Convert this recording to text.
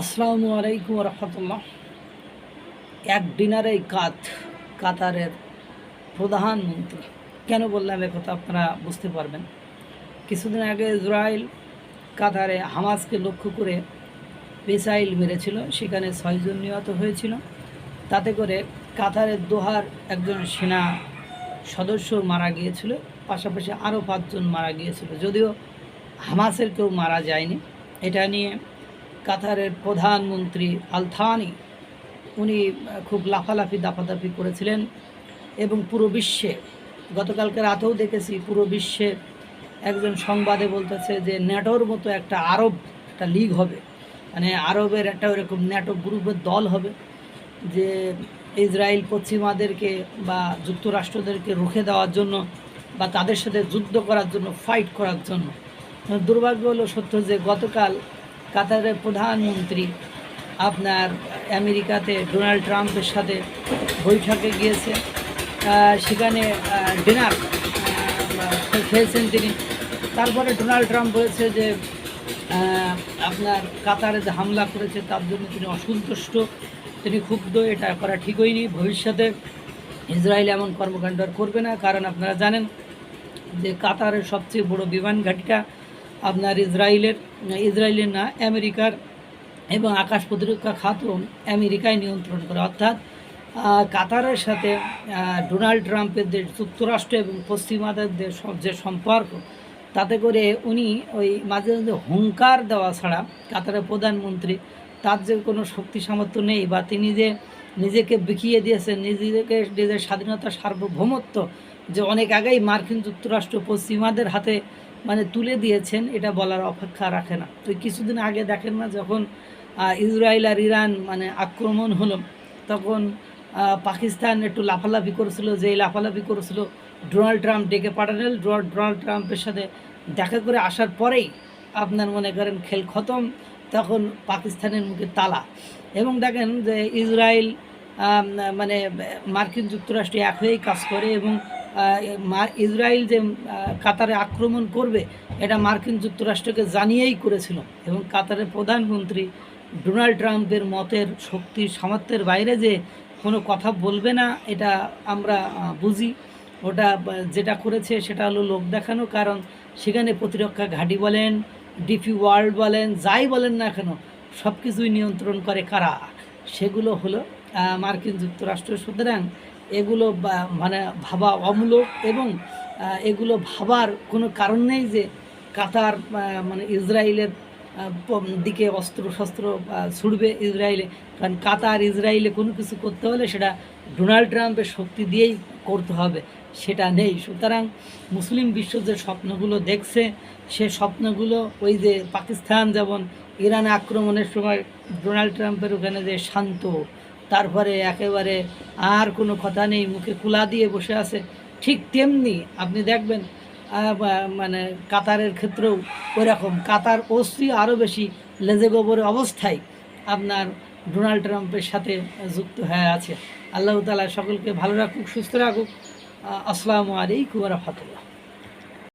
আসসালামু আলাইকুম রহমতুল্লাহ। এক ডিনারে কাত, কাতারের প্রধানমন্ত্রী। কেন বললাম কথা আপনারা বুঝতে পারবেন। কিছুদিন আগে ইসরায়েল কাতারে হামাসকে লক্ষ্য করে মিসাইল মেরেছিল, সেখানে ছয়জন নিহত হয়েছিল। তাতে করে কাতারের দোহার একজন সেনা সদস্য মারা গিয়েছিল, পাশাপাশি আরও পাঁচজন মারা গিয়েছিল, যদিও হামাসের কেউ মারা যায়নি। এটা নিয়ে কাতারের প্রধানমন্ত্রী আলথানি, উনি খুব লাফালাফি দাপাদাপি করেছিলেন এবং পুরো বিশ্বে, গতকালকে রাতেও দেখেছি, পুরো বিশ্বে একজন সংবাদে বলতেছে যে ন্যাটোর মতো একটা আরব, একটা লিগ হবে মানে আরবের একটা ওরকম ন্যাটো গ্রুপের দল হবে, যে ইসরায়েল পশ্চিমাদেরকে বা যুক্তরাষ্ট্রদেরকে রুখে দেওয়ার জন্য বা তাদের সাথে যুদ্ধ করার জন্য ফাইট করার জন্য। দুর্ভাগ্য হলো সত্য যে গতকাল কাতারের প্রধানমন্ত্রী আপনার আমেরিকাতে ডোনাল্ড ট্রাম্পের সাথে বৈঠকে গিয়েছে। সেখানে ডিনার খেয়েছেন তিনি। তারপরে ডোনাল্ড ট্রাম্প বলেছে যে আপনার কাতারে যে হামলা করেছে তার জন্য তিনি অসন্তুষ্ট। তিনি ক্ষুব্ধ, এটা করা ঠিক হয়নি। ভবিষ্যতে ইসরায়েল এমন কর্মকাণ্ড করবে না। কারণ আপনারা জানেন যে কাতারের সবচেয়ে বড় বিমান ঘাঁটিটা আপনার ইসরায়েলের ইসরায়েলের না, আমেরিকার এবং আকাশ প্রতিরক্ষা খাতও আমেরিকায় নিয়ন্ত্রণ করে। অর্থাৎ কাতারের সাথে ডোনাল্ড ট্রাম্পের দেশ যুক্তরাষ্ট্র এবং পশ্চিমাদের দেশ যে সম্পর্ক, তাতে করে উনি ওই মাঝে মাঝে হুঙ্কার দেওয়া ছাড়া কাতারের প্রধানমন্ত্রী তার যে কোনো শক্তি সামর্থ্য নেই বা তিনি যে নিজেকে বিকিয়ে দিয়েছেন, নিজেকে, নিজের স্বাধীনতা সার্বভৌমত্ব যে অনেক আগেই মার্কিন যুক্তরাষ্ট্র পশ্চিমাদের হাতে মানে তুলে দিয়েছেন, এটা বলার অপেক্ষা রাখে না। তো কিছুদিন আগে দেখেন না, যখন ইসরায়েল আর ইরান মানে আক্রমণ হলো, তখন পাকিস্তান একটু লাফালাফি করেছিল যে লাফালাফি করেছিল, ডোনাল্ড ট্রাম্প ডেকে পাঠালেন। ডোনাল্ড ট্রাম্পের সাথে দেখা করে আসার পরেই আপনার মনে করেন খেল খতম, তখন পাকিস্তানের মুখে তালা। এবং দেখেন যে ইসরায়েল মানে মার্কিন যুক্তরাষ্ট্র এক হয়েই কাজ করে এবং ইসরায়েল যে কাতারে আক্রমণ করবে, এটা মার্কিন যুক্তরাষ্ট্রকে জানিয়েই করেছিল। এবং কাতারের প্রধানমন্ত্রী ডোনাল্ড ট্রাম্পের মতের শক্তির সামর্থ্যের বাইরে যে কোনো কথা বলবে না, এটা আমরা বুঝি। ওটা যেটা করেছে, সেটা হলো লোক দেখানো। কারণ সেখানে প্রতিরক্ষা ঘাঁটি বলেন, ডিপি ওয়ার্ল্ড বলেন, যাই বলেন না কেন সব কিছুই নিয়ন্ত্রণ করে কারা? সেগুলো হলো মার্কিন যুক্তরাষ্ট্র। সুতরাং এগুলো মানে ভাবা অমূলক এবং এগুলো ভাবার কোনো কারণ নেই যে কাতার মানে ইসরায়েলের দিকে অস্ত্র শস্ত্র ছুড়বে ইসরায়েলে। কারণ কাতার, ইসরায়েলে কোনো কিছু করতে হলে সেটা ডোনাল্ড ট্রাম্পের শক্তি দিয়েই করতে হবে, সেটা নেই। সুতরাং মুসলিম বিশ্ব যে স্বপ্নগুলো দেখছে, সে স্বপ্নগুলো ওই যে পাকিস্তান যেমন ইরানে আক্রমণের সময় ডোনাল্ড ট্রাম্পের ওখানে যে শান্ত তারপরে একেবারে আর কোনো কথা নেই, মুখে কুলা দিয়ে বসে আছে। ঠিক তেমনি আপনি দেখবেন মানে কাতারের ক্ষেত্রেও ওইরকম। কাতার ওসি আরও বেশি লেজে গোবর অবস্থায় আপনার ডোনাল্ড ট্রাম্পের সাথে যুক্ত হয়ে আছে। আল্লাহ তালা সকলকে ভালো রাখুক, সুস্থ রাখুক। আসসালামু আলাইকুম রহমতুল্লাহ।